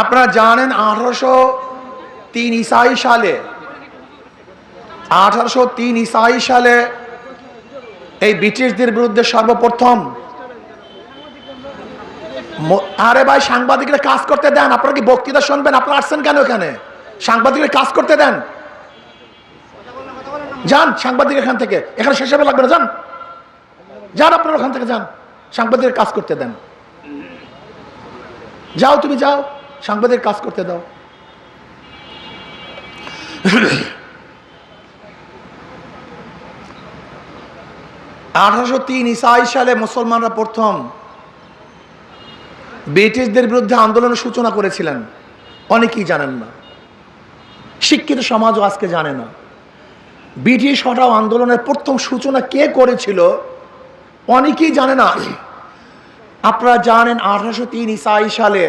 আপনারা জানেন আঠারোশো তিন ইসাই সালে, আঠারোশো তিন ইসাই সালে এই ব্রিটিশদের বিরুদ্ধে সর্বপ্রথম আরে ভাই, সাংবাদিকরা কাজ করতে দেন। আপনারা কি বক্তৃতা শুনবেন? আপনারা আসছেন কেন এখানে? সাংবাদিকরা কাজ করতে দেন। যান, সাংবাদিক এখান থেকে। এখানে শেষ হবে, লাগবে না। যান। যান, আপনারা ওখান থেকে যান। সাংবাদিকের কাজ করতে দেন। যাও, তুমি যাও। সাংবাদিক কাজ করতে দাও। আঠারোশো তিন ইসাই সালে মুসলমানরা প্রথম ব্রিটিশদের বিরুদ্ধে আন্দোলনের সূচনা করেছিলেন। অনেকেই জানেন না। শিক্ষিত সমাজও আজকে জানে না। ব্রিটিশ হটাও আন্দোলনের প্রথম সূচনা কে করেছিল, অনেকেই জানে না। আপনারা জানেন আঠারোশো তিন ইসাই সালে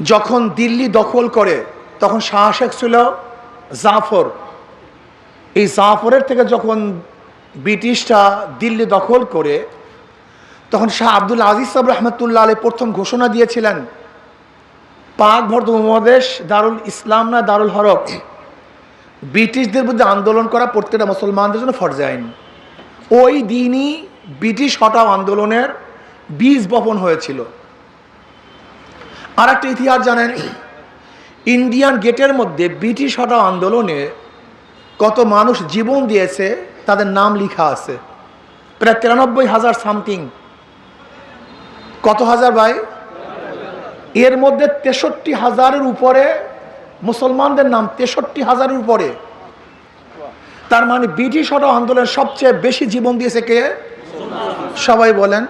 যখন দিল্লি দখল করে, তখন শাহ শেখ ছিল জাফর। এই জাফরের থেকে যখন ব্রিটিশরা দিল্লি দখল করে, তখন শাহ আব্দুল আজিজ সাহেব রহমতুল্লাহ আলী প্রথম ঘোষণা দিয়েছিলেন, পাক ভর্দ উপমহাদেশ দারুল ইসলাম না দারুল হরফ? ব্রিটিশদের বিরুদ্ধে আন্দোলন করা প্রত্যেকটা মুসলমানদের জন্য ফরজে আইন। ওই দিনই ব্রিটিশ হটাও আন্দোলনের বীজ বপন হয়েছিল। আর একটা ইতিহাস জানেন। ইন্ডিয়ান গেটের মধ্যে ব্রিটিশ হটাও আন্দোলনে কত মানুষ জীবন দিয়েছে, তাদের নাম লেখা আছে। প্রায় তিরানব্বই হাজার সামথিং। কত হাজার ভাই? এর মধ্যে তেষট্টি হাজারের উপরে, মুসলমানদের নাম তেষট্টি হাজারের উপরে। তার মানে ব্রিটিশ হটাও আন্দোলনের সবচেয়ে বেশি জীবন দিয়েছে কে? সবাই বলেন।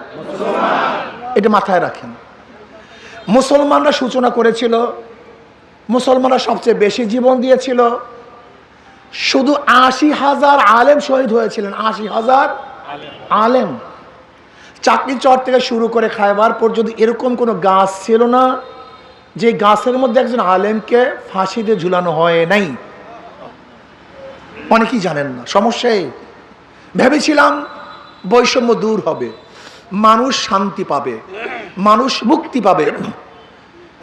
এটা মাথায় রাখেন। মুসলমানরা সূচনা করেছিল, মুসলমানরা সবচেয়ে বেশি জীবন দিয়েছিল। শুধু আশি হাজার আলেম শহীদ হয়েছিলেন, আশি হাজার আলেম। চাকরি চর থেকে শুরু করে খাইবার পর্যন্ত এরকম কোনো গাছ ছিল না, যে গাছের মধ্যে একজন আলেমকে ফাঁসিতে ঝুলানো হয় নাই। অনেকেই জানেন না সমস্যাই ভেবেছিলাম বৈষম্য দূর হবে। মানুষ শান্তি পাবে, মানুষ মুক্তি পাবে।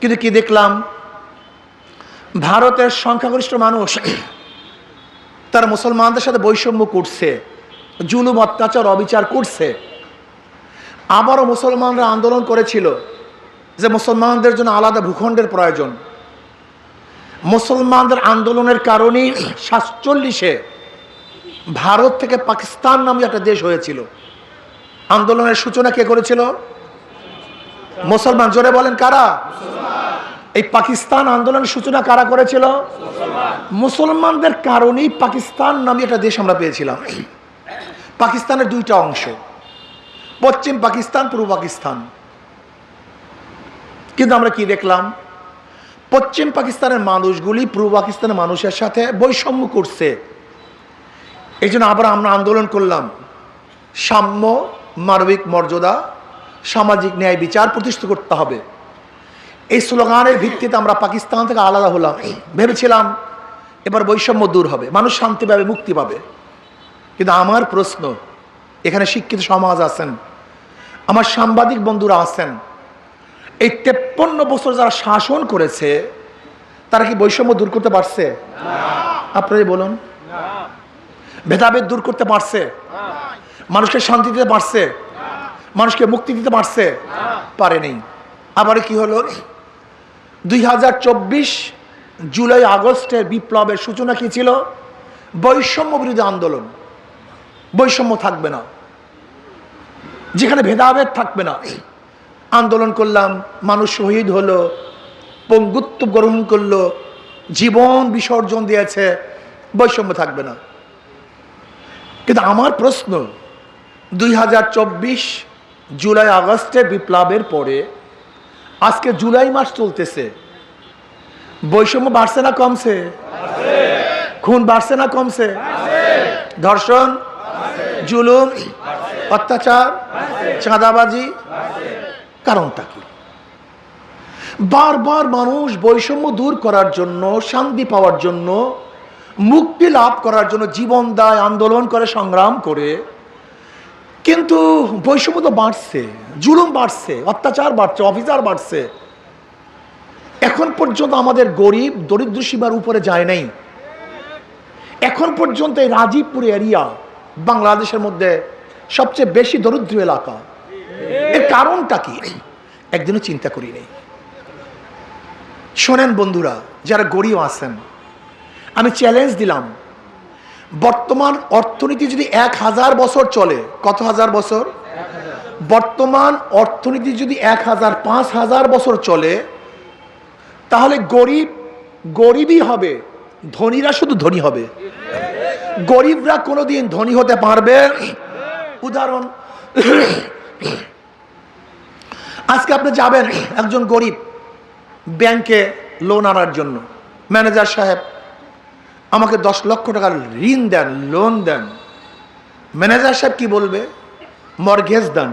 কিন্তু কি দেখলাম? ভারতের সংখ্যাগরিষ্ঠ মানুষ তারা মুসলমানদের সাথে বৈষম্য করছে, জুলুম, অত্যাচার, অবিচার করছে। আবারও মুসলমানরা আন্দোলন করেছিল যে মুসলমানদের জন্য আলাদা ভূখণ্ডের প্রয়োজন। মুসলমানদের আন্দোলনের কারণেই সাতচল্লিশে ভারত থেকে পাকিস্তান নামে একটা দেশ হয়েছিল। আন্দোলনের সূচনা কে করেছিল? মুসলমান। জোরে বলেন, কারা? এই পাকিস্তান আন্দোলনের সূচনা কারা করেছিল? মুসলমানদের কারণেই পাকিস্তান নামে একটা দেশ আমরা পেয়েছিলাম। পাকিস্তানের দুইটা অংশ। পশ্চিম পাকিস্তান, পূর্ব পাকিস্তান। কিন্তু আমরা কি দেখলাম? পশ্চিম পাকিস্তানের মানুষগুলি পূর্ব পাকিস্তানের মানুষের সাথে বৈষম্য করছে। এই জন্য আবার আমরা আন্দোলন করলাম। সাম্য মানবিক মর্যাদা সামাজিক ন্যায় বিচার প্রতিষ্ঠিত করতে হবে। এই স্লোগানের ভিত্তিতে আমরা পাকিস্তান থেকে আলাদা হলাম। ভেবেছিলাম এবার বৈষম্য দূর হবে মানুষ শান্তি পাবে মুক্তি পাবে। কিন্তু আমার প্রশ্ন এখানে শিক্ষিত সমাজ আছেন আমার সাংবাদিক বন্ধুরা আছেন এই তেপ্পন্ন বছর যারা শাসন করেছে তারা কি বৈষম্য দূর করতে পারছে? আপনারাই বলুন। ভেদাভেদ দূর করতে পারছে? মানুষকে শান্তি দিতে পারছে? মানুষকে মুক্তি দিতে পারছে? পারেনি। আবার কি হলো? দুই হাজার চব্বিশ জুলাই আগস্টের বিপ্লবের সূচনা কি ছিল? বৈষম্য বিরোধী আন্দোলন। বৈষম্য থাকবে না। যেখানে ভেদাভেদ থাকবে না। আন্দোলন করলাম, মানুষ শহীদ হলো, পঙ্গুত্ব গ্রহণ করল, জীবন বিসর্জন দিয়েছে, বৈষম্য থাকবে না। কিন্তু আমার প্রশ্ন দুই হাজার চব্বিশ জুলাই আগস্টে বিপ্লবের পরে, আজকে জুলাই মাস চলতেছে। বৈষম্য বাড়ছে না কমছে? খুন বাড়ছে না কমছে? ধর্ষণ, জুলুম, অত্যাচার, চাঁদাবাজি, কারণটা কি? বারবার মানুষ বৈষম্য দূর করার জন্য, শান্তি পাওয়ার জন্য, মুক্তি লাভ করার জন্য জীবন দায় আন্দোলন করে সংগ্রাম করে কিন্তু বৈষম্য তো বাড়ছে, জুলুম বাড়ছে, অত্যাচার বাড়ছে অফিসার বাড়ছে। এখন পর্যন্ত আমাদের গরিব, দরিদ্র সীমার উপরে যায় নাই। এখন পর্যন্ত এই রাজীবপুর এরিয়া বাংলাদেশের মধ্যে সবচেয়ে বেশি দরিদ্র এলাকা। এর কারণটা কি? একদিনও চিন্তা করি নেই। শোনেন বন্ধুরা, যারা গরিব আছেন, আমি চ্যালেঞ্জ দিলাম। বর্তমান অর্থনীতি যদি এক হাজার বছর চলে, কত হাজার বছর? বর্তমান অর্থনীতি যদি এক হাজার, পাঁচ হাজার বছর চলে, তাহলে গরিব, গরিবই হবে, ধনীরা শুধু ধনী হবে। গরিবরা কোনোদিন ধনী হতে পারবে। উদাহরণ, আজকে আপনি যাবেন একজন গরিব ব্যাংকে লোন আনার জন্য, ম্যানেজার সাহেব। আমাকে দশ লক্ষ টাকার ঋণ দেন লোন দেন। ম্যানেজার সাহেব কি বলবে? মর্গেজ দেন।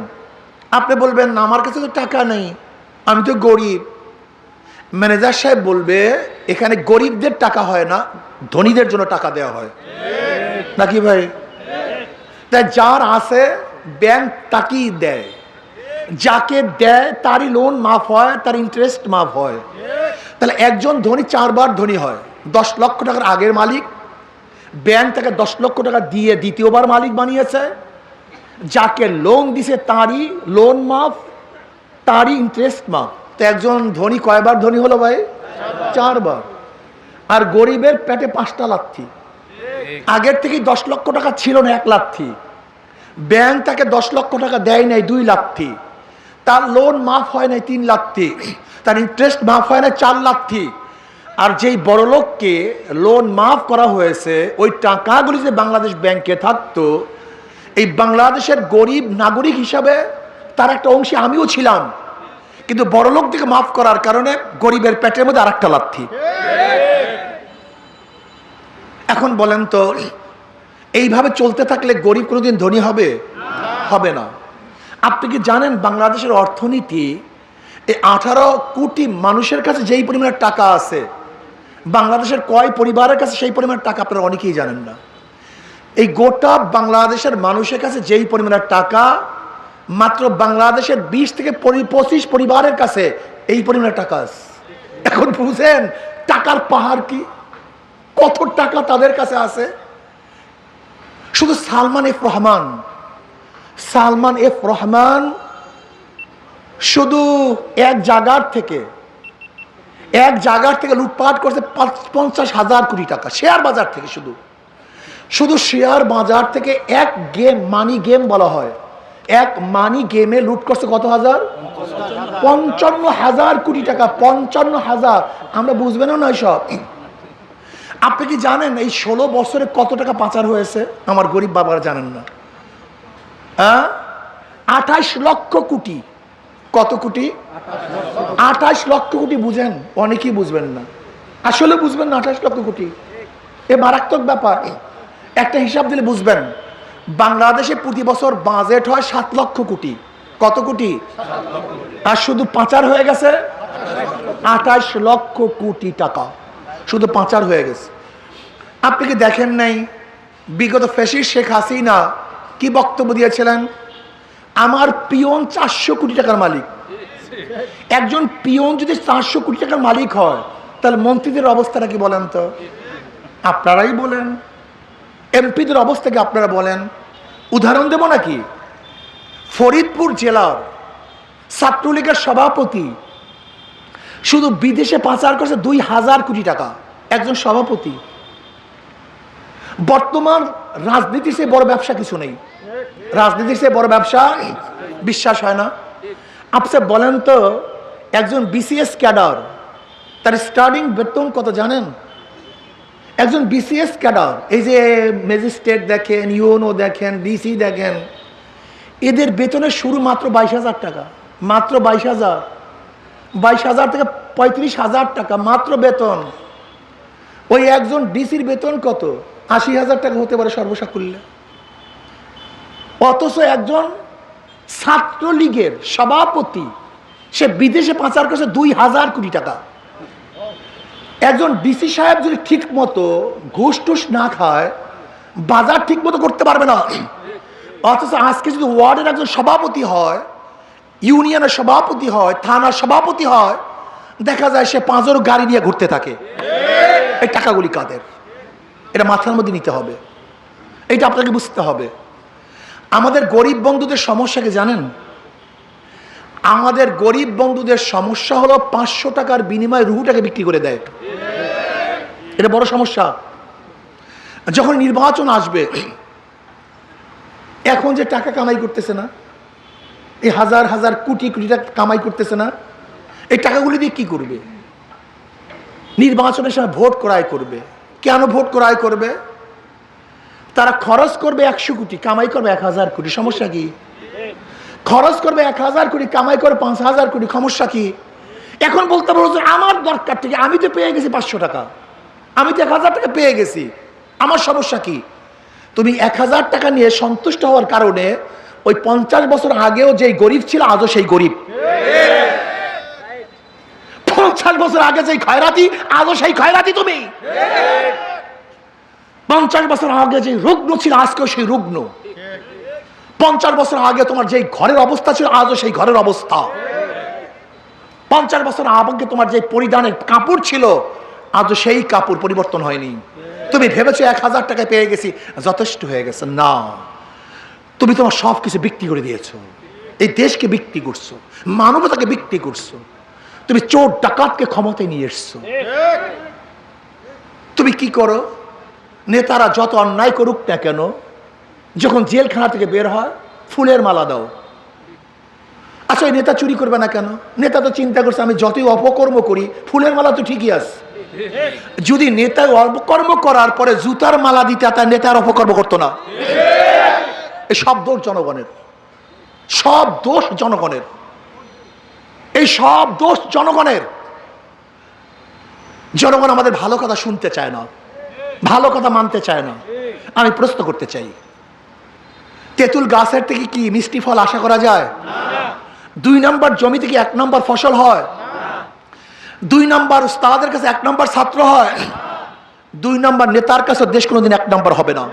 আপনি বলবেন, না, আমার কাছে তো টাকা নেই, আমি তো গরিব। ম্যানেজার সাহেব বলবে, এখানে গরিবদের টাকা হয় না, ধনীদের জন্য টাকা দেওয়া হয়। নাকি ভাই? তাই যার আছে ব্যাংক তাকেই দেয়। যাকে দেয়, তারই লোন মাফ হয়, তার ইন্টারেস্ট মাফ হয়। তাহলে একজন ধনী চারবার ধনী হয়। দশ লক্ষ টাকার আগের মালিক। ব্যাংক তাকে দশ লক্ষ টাকা দিয়ে দ্বিতীয়বার মালিক বানিয়েছে। যাকে লোন দিছে তারই লোন মাফ, তারই ইন্টারেস্ট মাফ। তো একজন ধনী কয়বার ধনী হলো ভাই? চারবার। আর গরিবের পেটে পাঁচটা লাথি। আগের থেকেই দশ লক্ষ টাকা ছিল না, এক লাথি। ব্যাংক তাকে দশ লক্ষ টাকা দেয় নাই, দুই লাথি। তার লোন মাফ হয় নাই, তিন লাথি। তার ইন্টারেস্ট মাফ হয় না চার লাথি। আর যেই বড় লোককে লোন মাফ করা হয়েছে, ওই টাকাগুলি যে বাংলাদেশ ব্যাংকে থাকতো, এই বাংলাদেশের গরিব নাগরিক হিসাবে তার একটা অংশে আমিও ছিলাম। কিন্তু বড় থেকে মাফ করার কারণে গরিবের পেটের মধ্যে আর একটা লাথি। এখন বলেন তো, এইভাবে চলতে থাকলে গরিব কোনোদিন ধনী হবে? হবে না। আপনি কি জানেন বাংলাদেশের অর্থনীতি, এই আঠারো কোটি মানুষের কাছে যেই পরিমাণের টাকা আছে বাংলাদেশের কয় পরিবারের কাছে সেই পরিমাণের টাকা আপনারা অনেকেই জানেন না। এই গোটা বাংলাদেশের মানুষের কাছে যেই পরিমাণের টাকা, মাত্র বাংলাদেশের বিশ থেকে পঁচিশ পরিবারের কাছে এই পরিমাণের টাকা এখন বুঝেন, টাকার পাহাড় কি? কত টাকা তাদের কাছে আছে? শুধু সালমান এফ রহমান, সালমান এফ রহমান শুধু এক জায়গার থেকে এক জায়গার থেকে লুটপাট করছে পঞ্চাশ হাজার কোটি টাকা, শেয়ার বাজার থেকে শুধু। শুধু শেয়ার বাজার থেকে এক গেম মানি গেম বলা হয়। এক মানি গেমে লুট করছে কত হাজার? পঞ্চান্ন হাজার কোটি টাকা, পঞ্চান্ন হাজার। আমরা বুঝবেন না সব। আপনি কি জানেন এই ষোলো বছরে কত টাকা পাচার হয়েছে? আমার গরিব বাবারা জানেন না। হ্যাঁ আঠাশ লক্ষ কোটি। কত কোটি? আঠাশ লক্ষ কোটি বুঝেন, অনেকেই বুঝবেন না। আসলে বুঝবেন না আঠাশ লক্ষ কোটি। এ মারাত্মক ব্যাপার। একটা হিসাব দিলে বুঝবেন, বাংলাদেশে প্রতি বছর বাজেট হয় সাত লক্ষ কোটি। কত কোটি? আর শুধু পাচার হয়ে গেছে? আঠাশ লক্ষ কোটি টাকা। শুধু পাচার হয়ে গেছে। আপনি কি দেখেন নাই? বিগত ফেসির শেখ হাসিনা কি বক্তব্য দিয়েছিলেন? আমার পিয়ন চারশো কোটি টাকার মালিক। একজন পিয়ন যদি চারশো কোটি টাকার মালিক হয়, তাহলে মন্ত্রীদের অবস্থাটা কি বলেন তো? আপনারাই বলেন। এমপিদের অবস্থাকে আপনারা বলেন? উদাহরণ দেব নাকি? ফরিদপুর জেলার ছাত্রলীগের সভাপতি, শুধু বিদেশে পাচার করছে দুই হাজার কোটি টাকা, একজন সভাপতি। বর্তমান রাজনীতি সে বড় ব্যবসা কিছু নেই। রাজনীতির সে বড় ব্যবসা বিশ্বাস হয় না। আপনি বলেন তো, একজন বিসিএস ক্যাডার তার স্টার্টিং বেতন কত জানেন? একজন বিসিএস ক্যাডার এই যে ম্যাজিস্ট্রেট দেখেন ইউনো দেখেন ডিসি দেখেন, এদের বেতনের শুরু মাত্র বাইশ হাজার টাকা, মাত্র বাইশ হাজার বাইশ হাজার থেকে পঁয়ত্রিশ হাজার টাকা মাত্র বেতন। ওই একজন ডিসির বেতন কত? আশি হাজার টাকা হতে পারে সর্বসাকুল্যে। অথচ একজন ছাত্রলীগের সভাপতি, সে বিদেশে পাচার করছে দুই হাজার কোটি টাকা। একজন ডিসি সাহেব যদি ঠিক মতো ঘুষ টুস না খায়, বাজার ঠিক মতো করতে পারবে না। অথচ আজকে যদি ওয়ার্ডের একজন সভাপতি হয়, ইউনিয়নের সভাপতি হয়, থানার সভাপতি হয়, দেখা যায় সে পাঁচর গাড়ি নিয়ে ঘুরতে থাকে। এই টাকাগুলি কাদের? এটা মাথার মধ্যে নিতে হবে। এটা আপনাকে বুঝতে হবে। আমাদের গরিব বন্ধুদের সমস্যাকে জানেন? আমাদের গরিব বন্ধুদের সমস্যা হলো পাঁচশো টাকার বিনিময়ে রুহুটাকে বিক্রি করে দেয়। এটা বড় সমস্যা। যখন নির্বাচন আসবে, এখন যে টাকা কামাই করতেছে না এই হাজার হাজার কোটি কোটি টাকা কামাই করতেছে না, এই টাকাগুলি দিয়ে কি করবে? নির্বাচনের সময় ভোট ক্রয় করবে। কেন ভোট ক্রয় করবে? তারা খরচ করবে একশো কোটি, কামাই করবে এক হাজার কোটি, সমস্যা কি? খরচ করবে এক হাজার কোটি, কামাই করে পাঁচ হাজার কোটি, সমস্যা কি? এখন বলতে পারব যে আমার দরকার থেকে আমি তো পেয়ে গেছি পাঁচশো টাকা। আমি তো এক হাজার টাকা পেয়ে গেছি। আমার সমস্যা কি? তুমি এক হাজার টাকা নিয়ে সন্তুষ্ট হওয়ার কারণে ওই পঞ্চাশ বছর আগেও যেই গরিব ছিল, আজও সেই গরিব। পঞ্চাশ বছর আগে যেই খয়রাতি আজও সেই খয়রাতি তুমি। পঞ্চাশ বছর আগে যে রুগ্ন ছিল আজকেও সেই রুগ্ন। পঞ্চাশ বছর আগে তোমার যেই ঘরের অবস্থা ছিল আজও সেই ঘরের অবস্থা। পঞ্চাশ বছর আগে তোমার যে পরিধানের কাপড় ছিল আজও সেই কাপড় পরিবর্তন হয়নি। তুমি ভেবেছো এক হাজার টাকা পেয়ে গেছি যথেষ্ট হয়ে গেছে। না। তুমি তোমার সব কিছু বিক্রি করে দিয়েছ। এই দেশকে বিক্রি করছ মানবতাকে বিক্রি করছ। তুমি চোর ডাকাতকে ক্ষমতায় নিয়ে এসছো। তুমি কি করো? নেতারা যত অন্যায় করুক না কেন, যখন জেলখানা থেকে বের হয়, ফুলের মালা দাও। আচ্ছা ওই নেতা চুরি করবে না কেন? নেতা তো চিন্তা করছে, আমি যতই অপকর্ম করি, ফুলের মালা তো ঠিকই আছে। যদি নেতা অপকর্ম করার পরে জুতার মালা দিতে তার নেতার অপকর্ম করতো না। এই সব দোষ জনগণের। সব দোষ জনগণের। এই সব দোষ জনগণের। জনগণ আমাদের ভালো কথা শুনতে চায় না। ভালো কথা মানতে চায় না। আমি প্রশ্ন করতে চাই, তেঁতুল গাছের থেকে কি মিষ্টি ফল আশা করা যায়? দুই নাম্বার জমি থেকে এক নাম্বার ফসল হয়? দুই নাম্বার উস্তাদের কাছে এক নাম্বার ছাত্র হয়? দুই নাম্বার নেতার কাছে দেশ কোনোদিন এক নাম্বার হবে না।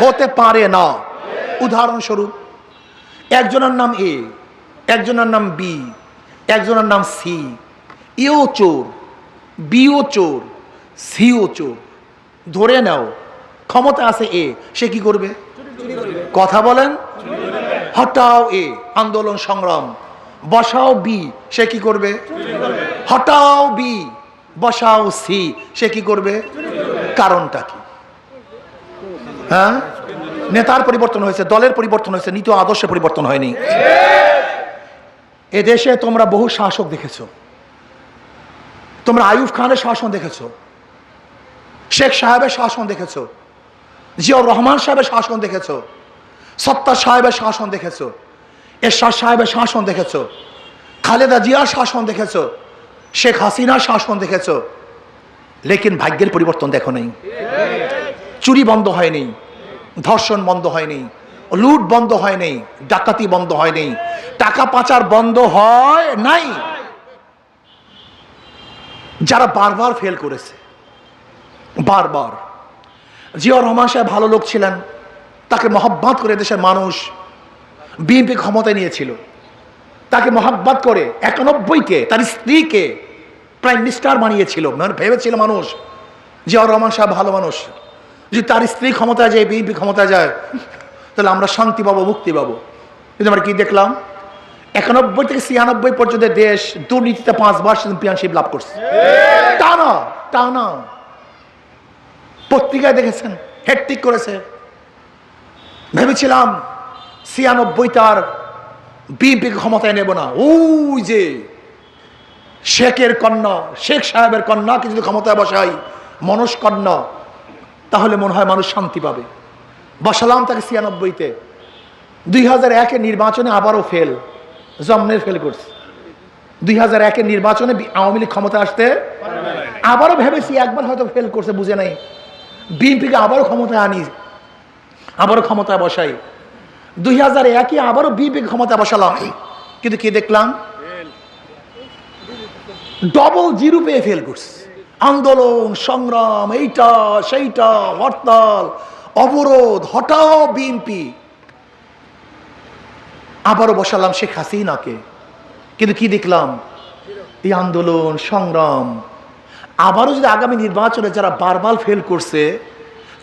হতে পারে না। উদাহরণস্বরূপ, একজনের নাম এ, একজনের নাম বি, একজনের নাম সি, এও চোর, বিও চোর, সিও চোর। ধরে নাও। ক্ষমতা আছে এ, সে কি করবে? কথা বলেন। হটাও এ, আন্দোলন সংগ্রাম। বসাও বি, সে কি করবে? হটাও বি, বসাও সি, সে কি করবে? কারণটা কি? হ্যাঁ? নেতার পরিবর্তন হয়েছে, দলের পরিবর্তন হয়েছে, নীতি আদর্শে পরিবর্তন হয়নি। এদেশে তোমরা বহু শাসক দেখেছ। তোমরা আয়ুব খানের শাসন দেখেছ। শেখ সাহেবের শাসন দেখেছ? জিয়াউর রহমান সাহেবের শাসন দেখেছ? সত্তার সাহেবের শাসন দেখেছ? এরশাদ সাহেবের শাসন দেখেছ? খালেদা জিয়ার শাসন দেখেছ? শেখ হাসিনার শাসন দেখেছ? লেকিন ভাগ্যের পরিবর্তন দেখো নেই। চুরি বন্ধ হয়নি ধর্ষণ বন্ধ হয়নি লুট বন্ধ হয়নি ডাকাতি বন্ধ হয়নি টাকা পাচার বন্ধ হয় নাই। যারা বারবার ফেল করেছে বারবার। জিয়াউর রহমান সাহেব ভালো লোক ছিলেন, তাকে মহাব্বাত করে দেশের মানুষ বিএনপি ক্ষমতায় নিয়েছিল। তাকে মহাব্বাত করে একানব্বইকে, তার স্ত্রীকে প্রাইম মিনিস্টার বানিয়েছিল। মানে ভেবেছিল মানুষ, জিয়াউর রহমান সাহেব ভালো মানুষ। যদি তার স্ত্রী ক্ষমতায় যায়, বিএনপি ক্ষমতায় যায়, তাহলে আমরা শান্তি পাবো, মুক্তি পাবো। কিন্তু আমরা কি দেখলাম? একানব্বই থেকে ছিয়ানব্বই পর্যন্ত দেশ দুর্নীতিতে পাঁচবার চ্যাম্পিয়নশিপ লাভ করছে। টানা টানা পত্রিকায় দেখেছেন হেট্টিক করেছে। ভেবেছিলাম ছিয়ানব্বই তার বিএনপি ক্ষমতায় নেব না। ওই যে শেখের কন্যা, শেখ সাহেবের কন্যাকে যদি ক্ষমতায় বসাই কন্যা, তাহলে মনে হয় মানুষ শান্তি পাবে। বসালাম তাকে ছিয়ানব্বইতে। দুই হাজার একের নির্বাচনে আবারও ফেল জমনের ফেল করছে। দুই হাজার একের নির্বাচনে আওয়ামী লীগ ক্ষমতা আসতে আবারও ভেবেছি, একবার হয়তো ফেল করছে, বুঝে নাই। বিএনপিকে আবারও ক্ষমতায় আনি, আবারও ক্ষমতায় বসাই। দুই হাজার একই আবারও বিএনপি ক্ষমতায় বসালাম। কিন্তু কি দেখলাম? ডবল জিরো পেয়ে ফেল করছে। আন্দোলন, সংগ্রাম, এইটা, সেইটা, হরতাল, অবরোধ, হটাও বিএনপি। আবারও বসালাম শেখ হাসিনাকে। কিন্তু কি দেখলাম? এই আন্দোলন, সংগ্রাম আবারও যদি আগামী নির্বাচনে যারা বারবার ফেল করছে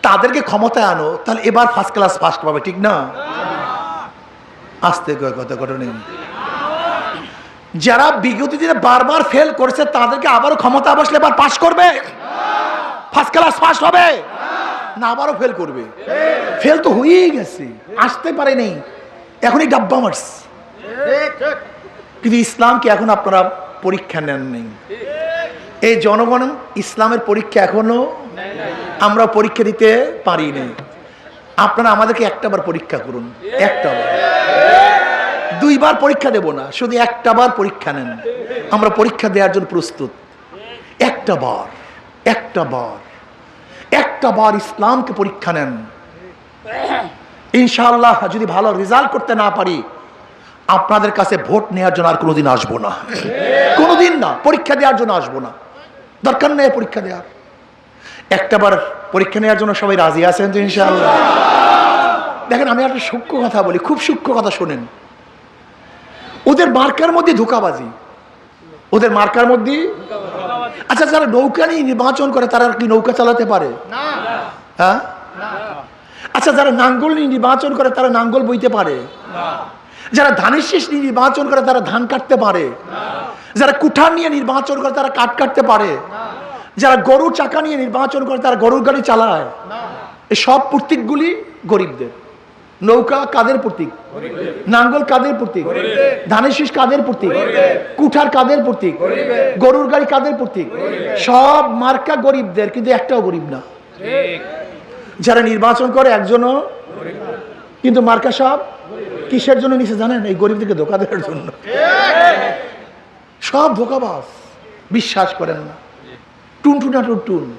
তাদেরকে ক্ষমতায় আনো তাহলে এবার ফার্স্ট ক্লাস ফার্স্ট পাবে ঠিক না? আসতে কথা ঘটনা যারা বিগত দিনে বারবার ফেল করেছে তাদেরকে আবারও ক্ষমতা বসলে এবার পাশ করবে? ফার্স্ট ক্লাস পাস হবে? না আবারও ফেল করবে। ফেল তো হয়েই গেছে আসতে পারে নেই এখনই ডাব্বা মার্স কিন্তু ইসলামকে এখন আপনারা পরীক্ষা নেন নেই এই জনগণ ইসলামের পরীক্ষা এখনও আমরা পরীক্ষা দিতে পারি নাই আপনারা আমাদেরকে একটাবার পরীক্ষা করুন, একটাবার। দুইবার পরীক্ষা দেব না, শুধু একটা বার পরীক্ষা নেন। আমরা পরীক্ষা দেওয়ার জন্য প্রস্তুত। একটা বার একটা বার একটা বার ইসলামকে পরীক্ষা নেন। ইনশাআল্লাহ যদি ভালো রেজাল্ট করতে না পারি, আপনাদের কাছে ভোট নেওয়ার জন্য আর কোনোদিন আসব না। কোনোদিন না, পরীক্ষা দেওয়ার জন্য আসব না। দরকার নেই পরীক্ষা দেওয়ার একটা বার পরীক্ষা নেওয়ার জন্য সবাই রাজি আছেন তো ইনশাআল্লাহ। দেখেন আমি একটা সূক্ষ্ম কথা বলি খুব সূক্ষ্ম কথা শোনেন। ওদের মার্কার মধ্যে ধোকাবাজি। ওদের মার্কার মধ্যে আচ্ছা যারা নৌকা নিয়ে নির্বাচন করে তারা কি নৌকা চালাতে পারে? হ্যাঁ? আচ্ছা যারা নাঙ্গল নিয়ে নির্বাচন করে তারা নাঙ্গল বইতে পারে? যারা ধানের শেষ নিয়ে নির্বাচন করে, তারা ধান কাটতে পারে। যারা কুঠার নিয়ে নির্বাচন করে, তারা কাঠ কাটতে পারে। যারা গরুর চাকা নিয়ে নির্বাচন করে, তারা গরুর গাড়ি চালায়। এই সব প্রতীকগুলি গরিবদের। নৌকা কাদের প্রতীক? নাঙ্গল কাদের প্রতীক? ধানের শীষ কাদের প্রতীক? কুঠার কাদের প্রতীক? গরুর গাড়ি কাদের প্রতীক? সব মার্কা গরিবদের, কিন্তু একটাও গরিব না। যারা নির্বাচন করে, একজনও কিন্তু মার্কা সব কিসের জন্য নিচে জানেন? এই গরিবদেরকে ধোকা দেওয়ার জন্য। সব ধোকাবাস বিশ্বাস করেন না। টুনটুনা টুনটুন।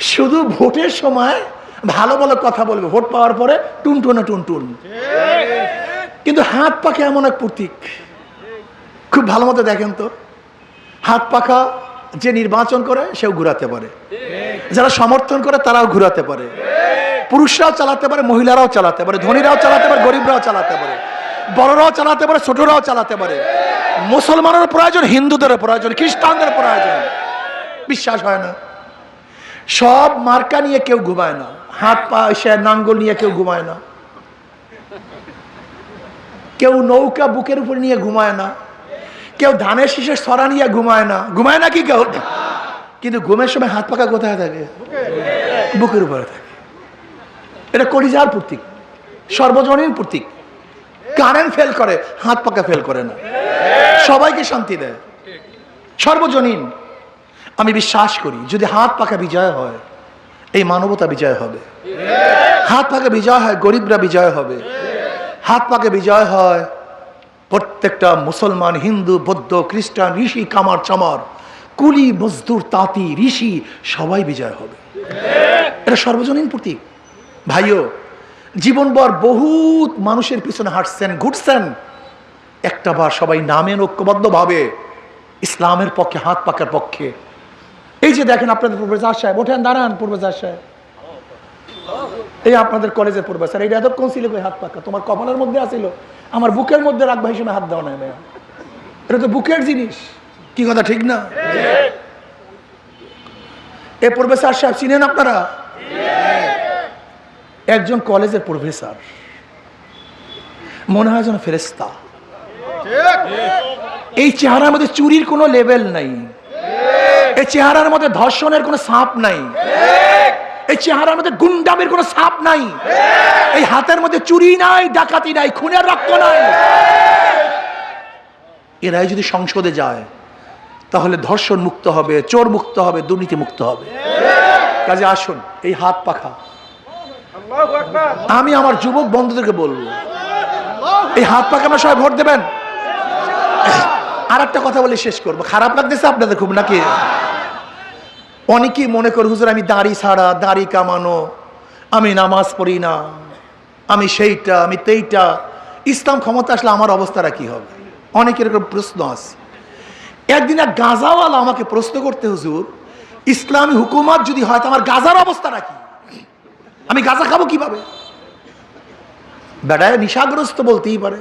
শুধু ভোটের সময় ভালো ভালো কথা বলবে। ভোট পাওয়ার পরে টুনটুনা টুনটুন। কিন্তু হাত পাখা এমন এক প্রতীক। খুব ভালো মতো দেখেন তো। হাত পাখা যে নির্বাচন করে, সেও ঘুরাতে পারে। যারা সমর্থন করে, তারাও ঘুরাতে পারে। পুরুষরাও চালাতে পারে, মহিলারাও চালাতে পারে, ধনীরাও চালাতে পারে, গরিবরাও চালাতে পারে, বড়রাও চালাতে পারে, ছোটরাও চালাতে পারে। মুসলমানের প্রয়োজন হিন্দুদের প্রয়োজন, খ্রিস্টানদের প্রয়োজন। বিশ্বাস হয় না। সব মার্কা নিয়ে কেউ ঘুমায় না। হাত পা এসে নাঙ্গল নিয়ে কেউ ঘুমায় না। কেউ নৌকা বুকের উপর নিয়ে ঘুমায় না। কেউ ধানের শীষের সরা নিয়ে ঘুমায় না। ঘুমায় না কি কেউ? কিন্তু ঘুমের সময় হাত পাকা কোথায় থাকে? বুকের উপরে থাকে। এটা কলিজার প্রতীক, সর্বজনীন প্রতীক। কারেন্ট ফেল করে, হাত পাকা ফেল করে না। সবাইকে শান্তি দেয়। সর্বজনীন। আমি বিশ্বাস করি, যদি হাত পাকা বিজয় হয়, এই মানবতা বিজয় হবে। হাত পাকে বিজয় হয়, গরিবরা বিজয় হবে। হাত পাকে বিজয় হয়, প্রত্যেকটা মুসলমান, হিন্দু, বৌদ্ধ, খ্রিস্টান, ঋষি, কামার, চামার, কুলি, মজদুর, তাঁতি, ঋষি, সবাই বিজয় হবে। এটা সর্বজনীন প্রতীক। ভাইও জীবনভর বহুত মানুষের পিছনে হাঁটছেন ঘুরছেন। একটা বার সবাই নামেন ঐক্যবদ্ধভাবে ইসলামের পক্ষে হাত পাকার পক্ষে। এই যে দেখেন আপনাদের প্রফেসর সাহেব ওঠেন দাঁড়ান প্রফেসর সাহেব। এই আপনাদের কলেজের প্রফেসর এটা এতক্ষণ ছিল হাত পাকা? তোমার কপালের মধ্যে আসিল। আমার বুকের মধ্যে রাখবা হিসেবে হাত দেওয়া নাই মেয়া এটা তো বুকের জিনিস। কি কথা ঠিক না? এ প্রফেসর সাহেব চিনেন আপনারা? একজন কলেজের প্রফেসর। মনে হয় যেন ফেরেস্তা এই চেহারার মধ্যে চুরির কোনো লেভেল নাই। এই চেহারার মধ্যে ধর্ষণের কোনো সাপ নাই। এই চেহারার মধ্যে গুন্ডামের কোনো সাপ নাই। এই হাতের মধ্যে চুরি নাই, ডাকাতি নাই, খুনের রক্ত নাই। এরাই যদি সংসদে যায়, তাহলে ধর্ষণ মুক্ত হবে, চোর মুক্ত হবে, দুর্নীতি মুক্ত হবে। কাজে আসুন, এই হাত পাখা। আমি আমার যুবক বন্ধুদেরকে বলব, এই হাত পাখা আমরা সবাই ভোট দেবেন? আর একটা কথা বলে শেষ করব। খারাপ লাগতেছে আপনাদের খুব নাকি? অনেকেই মনে করে, হুজুর, আমি দাড়ি ছাড়া, দাড়ি কামানো, আমি নামাজ পড়ি না, আমি সেইটা, আমি তেইটা। ইসলাম ক্ষমতা আসলে আমার অবস্থাটা কি হবে? অনেকের এরকম প্রশ্ন আছে। একদিন এক গাঁজাওয়ালা আমাকে প্রশ্ন করতে, হুজুর, ইসলামী হুকুমত যদি হয়, তো আমার গাজার অবস্থাটা কি? আমি গাঁজা খাব কীভাবে? বেটায় নিশাগ্রস্ত বলতেই পারে।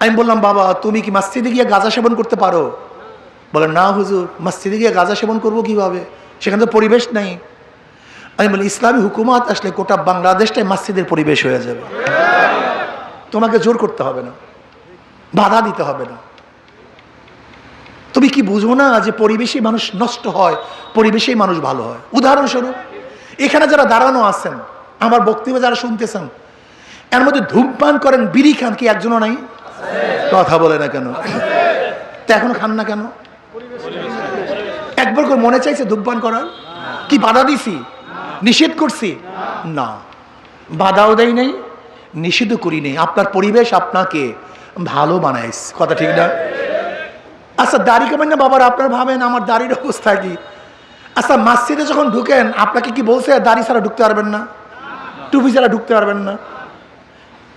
আমি বললাম, বাবা, তুমি কি মাসজিদে গিয়ে গাঁজা সেবন করতে পারো? বলে, না হুজুর, মসজিদে গিয়ে গাঁজা সেবন করব কীভাবে? সেখানে তো পরিবেশ নাই। আমি বলি, ইসলামী হুকুমত আসলে গোটা বাংলাদেশটাই মসজিদের পরিবেশ হয়ে যাবে। তোমাকে জোর করতে হবে না, বাধা দিতে হবে না। তুমি কি বুঝো না যে পরিবেশেই মানুষ নষ্ট হয়, পরিবেশেই মানুষ ভালো হয়? উদাহরণস্বরূপ এখানে যারা দাঁড়ানো আছেন, আমার বক্তব্য যারা শুনতেছেন, এর মধ্যে ধূমপান করেন, বিড়ি খান কি একজনও নাই? কথা বলে না কেন? তা এখনও খান না কেন? একবার করে মনে চাইছে ধূমপান করার? কি বাধা দিছি? নিষেধ করছি? না। বাধাও দেয় নাই, নিষেধও করি নেই। আপনার পরিবেশ আপনাকে ভালো বানাইছে। কথা ঠিক না? আচ্ছা দাড়ি কমেন না বাবার, আপনার ভাবেন আমার দাড়ির অবস্থা কি? আচ্ছা মসজিদে যখন ঢুকেন, আপনাকে কি বলছে, দাড়ি ছাড়া ঢুকতে পারবেন না, টুপি ছাড়া ঢুকতে পারবেন না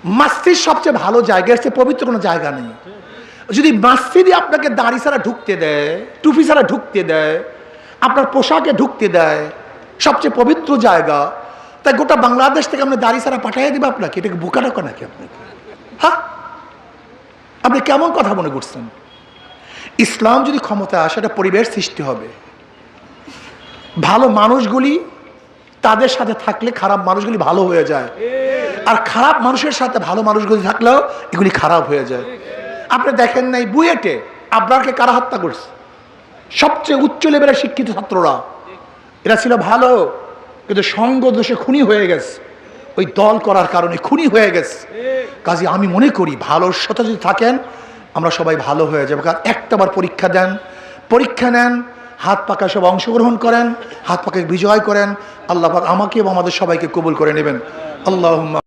মসজিদ সবচেয়ে ভালো জায়গা চেয়ে পবিত্র কোনো জায়গা নেই। যদি মসজিদে আপনাকে দাড়ি ছাড়া ঢুকতে দেয়, টুপি ছাড়া ঢুকতে দেয়, আপনার পোশাকে ঢুকতে দেয়, সবচেয়ে পবিত্র জায়গা, তাই গোটা বাংলাদেশ থেকে আপনি দাড়ি ছাড়া পাঠিয়ে দেবে আপনাকে, এটাকে বোকা রাখো নাকি আপনাকে। হ্যাঁ? আপনি কেমন কথা মনে করছেন? ইসলাম যদি ক্ষমতা আসে, একটা পরিবেশ সৃষ্টি হবে। ভালো মানুষগুলি তাদের সাথে থাকলে খারাপ মানুষগুলি ভালো হয়ে যায়। আর খারাপ মানুষের সাথে ভালো মানুষগুলি থাকলেও এগুলি খারাপ হয়ে যায়। আপনি দেখেন নাই বুয়েটে আবরারকে কারা হত্যা করছে? সবচেয়ে উচ্চ লেভেলের শিক্ষিত ছাত্ররা। এরা ছিল ভালো, কিন্তু সঙ্গ দোষে খুনি হয়ে গেছে। ওই দল করার কারণে খুনি হয়ে গেছে। কাজে আমি মনে করি ভালোর সাথে যদি থাকেন, আমরা সবাই ভালো হয়ে যাব। কারণ একটাবার পরীক্ষা দেন, পরীক্ষা নেন হাত পাকা সব অংশগ্রহণ করেন, হাত পাকে বিজয় করেন, আল্লাহ পাক আমাকে এবং আমাদের সবাইকে কবুল করে নেবেন। আল্লাহ